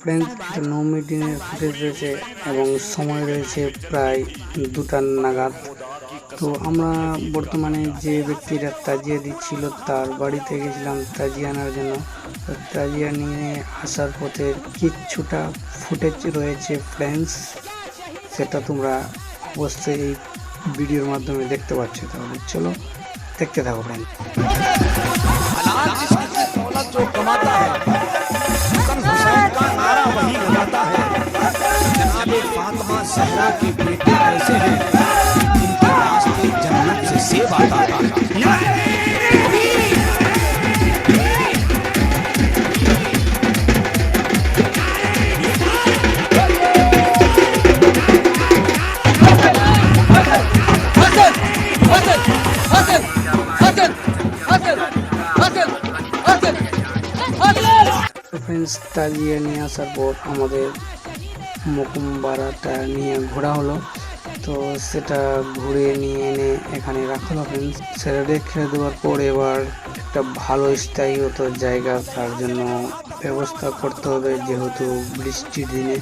Friends এটা no মিটিংয়ের footage রয়েছে এবং সময় রয়েছে প্রায় দুটার নাগাদ। তো আমরা বর্তমানে যে ব্যক্তিরা তাজিয়া দিচ্ছিল, তার বাড়িতে গেছিলাম তাজিয়া আনার জন্য। তাজিয়া নিয়ে আসার পথে কিছুটা ফুটেজ রয়েছে ফ্রেন্ডস সেটা তোমরা অবশ্যই এই ভিডিওর মাধ্যমে দেখতে পাচ্ছ তাহলে। চলো, দেখতে থাকো ফ্রেন্ড जनाब फातिमा सहरा के बेटे ऐसे हैं जिनके रास्ते जन्नत से सेब आता था ফ্রেন্ডস তাজিয়ে নিয়ে আসার পর আমাদের মুকুমবাড়াটা নিয়ে ঘোরা হলো। তো সেটা ঘুরে নিয়ে এনে এখানে রাখা হলো ফ্রেন্ডস সেটা রেখে দেওয়ার পর এবার একটা ভালো স্থায়ীগত জায়গা তার জন্য ব্যবস্থা করতে হবে। যেহেতু বৃষ্টির দিনে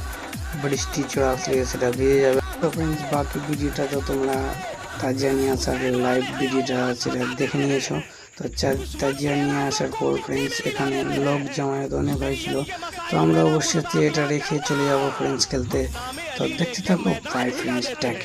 বৃষ্টি চলে আসলে সেটা ভিজে যাবে। তো ফ্রেন্ডস বাকি ভিডিওটা তো তোমরা তাজিয়া নিয়ে আসার লাইভ ভিডিওটা সেটা দেখে নিয়েছো। তো তাজিয়া নিয়ে আসার পর ফ্রেন্ডস এখানে লোক জমায়েত অনেক হয়েছিল। তো আমরা অবশ্যই থিয়েটার রেখে চলে যাব ফ্রেন্ডস খেলতে। তো দেখতে থাকো বাই ফ্রেন্ডস টেক